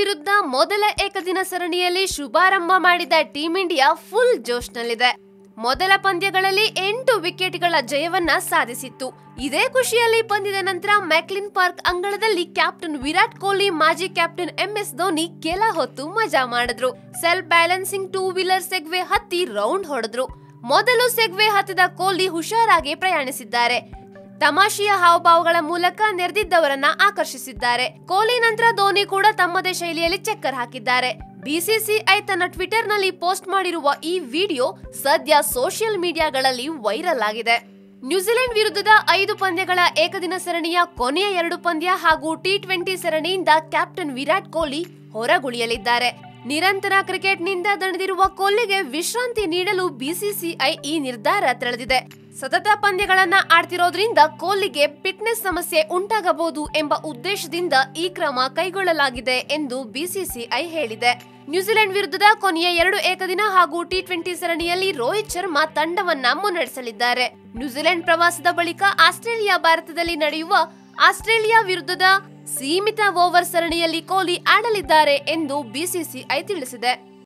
ವಿರುದ್ಧ ಮೊದಲ ಏಕದಿನ ಸರಣಿಯಲ್ಲಿ ಶುಭಾರಂಭ ಮಾಡಿದ ಟೀಂ ಇಂಡಿಯಾ ಫುಲ್ ಜೋಶ್ನಲ್ಲಿದೆ. ಮೊದಲ ಪಂದ್ಯಗಳಲ್ಲಿ ಎಂಟು ವಿಕೆಟ್ಗಳ ಜಯವನ್ನ ಸಾಧಿಸಿತ್ತು. ಇದೇ ಖುಷಿಯಲ್ಲಿ ಪಂದ್ಯದ ನಂತರ ಮ್ಯಾಕ್ಲಿನ್ ಪಾರ್ಕ್ ಅಂಗಳದಲ್ಲಿ ಕ್ಯಾಪ್ಟನ್ ವಿರಾಟ್ ಕೊಹ್ಲಿ, ಮಾಜಿ ಕ್ಯಾಪ್ಟನ್ ಎಂಎಸ್ ಧೋನಿ ಕೆಲ ಹೊತ್ತು ಮಜಾ ಮಾಡಿದ್ರು. Self balancing two wheeler Segway ಹತ್ತಿ ರೌಂಡ್ ಹೊಡೆದ್ರು. ಮೊದಲು ಸೆಗ್ವೆ ಹತ್ತಿದ ಕೊಹ್ಲಿ ಹುಷಾರಾಗಿ ಪ್ರಯಾಣಿಸಿದ್ದಾರೆ. ತಮಾಷೆಯ ಹಾವಭಾವಗಳ ಮೂಲಕ ನೆರೆದಿದ್ದವರನ್ನ ಆಕರ್ಷಿಸಿದ್ದಾರೆ. ಕೊಹ್ಲಿ ನಂತರ ಧೋನಿ ಕೂಡ ತಮ್ಮದೇ ಶೈಲಿಯಲ್ಲಿ ಚಕ್ಕರ್ ಹಾಕಿದ್ದಾರೆ. ಬಿಸಿಸಿಐ ತನ್ನ ಟ್ವಿಟರ್ನಲ್ಲಿ ಪೋಸ್ಟ್ ಮಾಡಿರುವ ಈ ವಿಡಿಯೋ ಸದ್ಯ ಸೋಷಿಯಲ್ ಮೀಡಿಯಾಗಳಲ್ಲಿ ವೈರಲ್ ಆಗಿದೆ. ನ್ಯೂಜಿಲೆಂಡ್ ವಿರುದ್ಧದ ಐದು ಪಂದ್ಯಗಳ ಏಕದಿನ ಸರಣಿಯ ಕೊನೆಯ ಎರಡು ಪಂದ್ಯ ಹಾಗೂ ಟಿ ಟ್ವೆಂಟಿ ಸರಣಿಯಿಂದ ಕ್ಯಾಪ್ಟನ್ ವಿರಾಟ್ ಕೊಹ್ಲಿ ಹೊರಗುಳಿಯಲಿದ್ದಾರೆ. ನಿರಂತರ ಕ್ರಿಕೆಟ್ನಿಂದ ದಣಿದಿರುವ ಕೊಹ್ಲಿಗೆ ವಿಶ್ರಾಂತಿ ನೀಡಲು ಬಿಸಿಸಿಐ ಈ ನಿರ್ಧಾರ ತಳೆದಿದೆ. ಸತತ ಪಂದ್ಯಗಳನ್ನ ಆಡ್ತಿರೋದ್ರಿಂದ ಕೊಹ್ಲಿಗೆ ಫಿಟ್ನೆಸ್ ಸಮಸ್ಯೆ ಉಂಟಾಗಬಹುದು ಎಂಬ ಉದ್ದೇಶದಿಂದ ಈ ಕ್ರಮ ಕೈಗೊಳ್ಳಲಾಗಿದೆ ಎಂದು ಬಿಸಿಸಿಐ ಹೇಳಿದೆ. ನ್ಯೂಜಿಲೆಂಡ್ ವಿರುದ್ಧದ ಕೊನೆಯ ಎರಡು ಏಕದಿನ ಹಾಗೂ ಟಿ ಟ್ವೆಂಟಿ ಸರಣಿಯಲ್ಲಿ ರೋಹಿತ್ ಶರ್ಮಾ ತಂಡವನ್ನ ಮುನ್ನಡೆಸಲಿದ್ದಾರೆ. ನ್ಯೂಜಿಲೆಂಡ್ ಪ್ರವಾಸದ ಬಳಿಕ ಆಸ್ಟ್ರೇಲಿಯಾ ಭಾರತದಲ್ಲಿ ನಡೆಯುವ ಆಸ್ಟ್ರೇಲಿಯಾ ವಿರುದ್ಧದ ಸೀಮಿತ ಓವರ್ ಸರಣಿಯಲ್ಲಿ ಕೊಹ್ಲಿ ಆಡಲಿದ್ದಾರೆ ಎಂದು ಬಿಸಿಸಿಐ ತಿಳಿಸಿದೆ.